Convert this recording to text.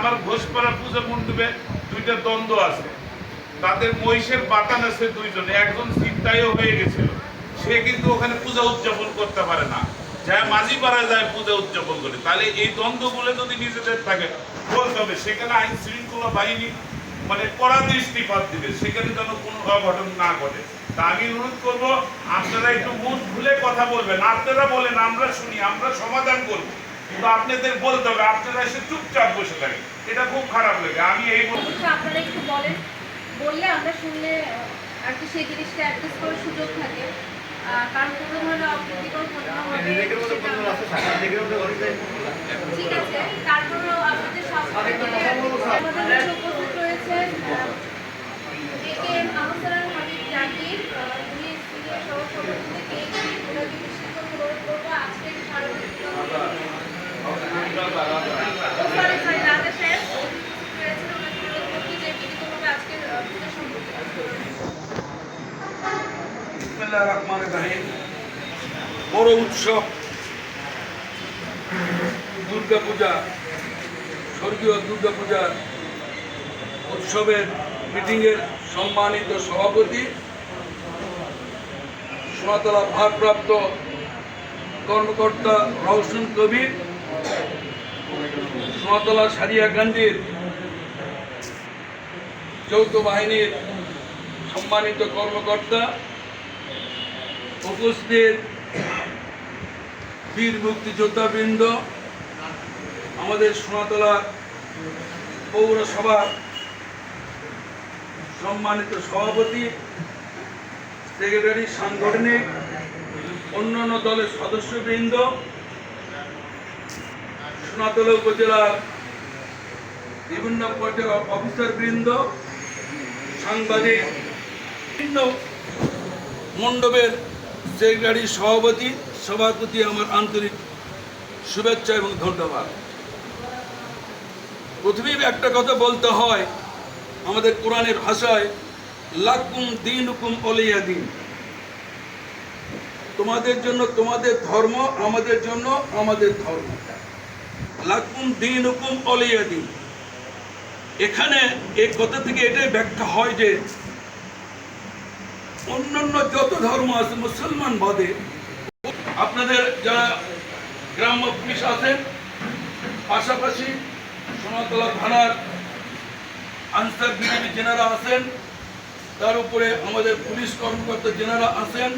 আমার ঘোষপাড়া পূজা মণ্ডপে দুইটা দ্বন্দ্ব আছে। তাদের মহিষের বাতান আছে দুইজনে, একজন চিন্তায়ও হয়ে গেছিল। সে কিন্তু ওখানে পূজা উদযাপন করতে পারে না। যায় মাঝি পাড়া যায় পূজা উদযাপন করে। তাহলে এই দ্বন্দ্বগুলো যদি নিজেদের থাকে বলতে হবে সেখানে আইন শৃঙ্খলা বাহিনী মানে কড়া দৃষ্টিপাত দিবে। সেখানে যেন কোনো অঘটন না ঘটে। তা আমি অনুরোধ করব, আপনারা একটু মুখ ভুলে কথা বলবেন। আপনারা বলেন, আমরা শুনি, আমরা সমাধান করব। কিন্তু আপনাদের বলতে হবে আপনারা এসে চুপচাপ বসে থাকেন। এটা খুব খারাপ লাগে আমি এই বল- আপনারা একটু বলেন। বললে আমরা শুনলে আর কি সেই জিনিসটা অ্যাডজাস্ট করার সুযোগ থাকে। কারণ কোনো ধরনের অপ্রীতিকর ঘটনা হবে বিসমিল্লাহির রহমানির রহিম। বড় উৎসব। দুর্গা পূজা স্বর্গীয় দুর্গা পূজার উৎসবের মিটিংয়ের সম্মানিত সভাপতি, সোনাতলা ভারপ্রাপ্ত কর্মকর্তা রওশন কবির, সোনাতলা সারিয়াকান্দির যৌথ বাহিনীর সম্মানিত কর্মকর্তা উপস্থিত বীর মুক্তিযোদ্ধাবৃন্দ, আমাদের সোনাতলা পৌরসভার সম্মানিত সভাপতি, সেক্রেটারি, সাংগঠনিক, অন্যান্য দলের সদস্যবৃন্দ, সোনাতলা উপজেলার বিভিন্ন পর্যায়ের অফিসারবৃন্দ, সাংবাদিক, বিভিন্ন মণ্ডপের সেক্রেটারি সভাপতি সবার প্রতি আমার আন্তরিক শুভেচ্ছা এবং ধন্যবাদ। প্রথমেই একটা কথা বলতে হয়, আমাদের কোরআনের ভাষায়, লাকুম দিন হুকুম অলিয়া দিন। তোমাদের জন্য তোমাদের ধর্ম, আমাদের জন্য আমাদের ধর্ম। লাকুম দিন হুকুম অলিয়া দিন। এখানে এই কথা থেকে এটাই ব্যাখ্যা হয় যে অন্যান্য যত ধর্ম আছে মুসলমান বাদে, আপনাদের যারা গ্রাম্য পুলিশ আছেন, পাশাপাশি সোনাতলা থানার আনসার বিজেপি জেনারা আছেন, তার উপরে আমাদের পুলিশ কর্মকর্তা জেনারা আছেন